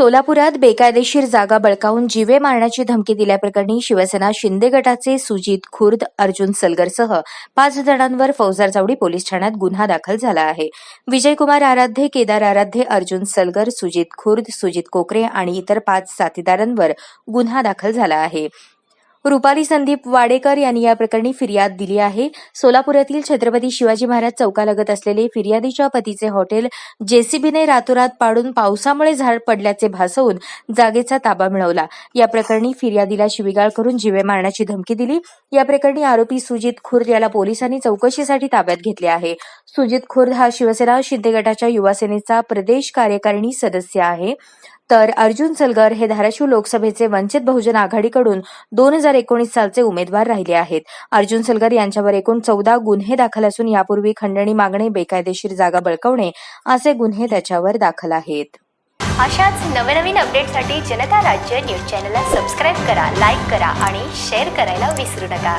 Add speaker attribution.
Speaker 1: सोलापुरात बेकायदेशीर जागा बळकावून जीवे मारण्याची धमकी दिल्याप्रकरणी शिवसेना शिंदे गटाचे सुजित खुर्द अर्जुन सलगरसह पाच जणांवर फौजदार चावडी पोलीस ठाण्यात गुन्हा दाखल झाला आहे. विजयकुमार आराध्ये केदार आराध्ये अर्जुन सलगर सुजित खुर्द सुजित कोकरे आणि इतर पाच साथीदारांवर गुन्हा दाखल झाला आहे. रुपाली संदीप वाडेकर यांनी या प्रकरणी फिर्याद दिली आहे. सोलापुरातील छत्रपती शिवाजी महाराज चौकालगत असलेले फिर्यादीच्या पतीचे हॉटेल जेसीबीने रातोरात पाडून पावसामुळे झाड पडल्याचे भासवून जागेचा ताबा मिळवला. या प्रकरणी फिर्यादीला शिवीगाळ करून जीवे मारण्याची धमकी दिली. या प्रकरणी आरोपी सुजित खुर्द याला पोलिसांनी चौकशीसाठी ताब्यात घेतले आहे. सुजित खुर्द हा शिवसेना शिंदे गटाच्या युवासेनेचा प्रदेश कार्यकारिणी सदस्य आहे. तर अर्जुन सलगर हे धाराशिव लोकसभेचे वंचित बहुजन आघाडीकडून दोन हजार एकोणीस सालचे उमेदवार राहिले आहेत. अर्जुन सलगर यांच्यावर एकूण चौदा गुन्हे दाखल असून यापूर्वी खंडणी मागणे बेकायदेशीर जागा बळकावणे असे गुन्हे त्याच्यावर दाखल आहेत.
Speaker 2: अशाच नवनवीन अपडेटसाठी जनता राज्य न्यूज चॅनलला सबस्क्राईब करा लाईक करा आणि शेअर करायला विसरू नका.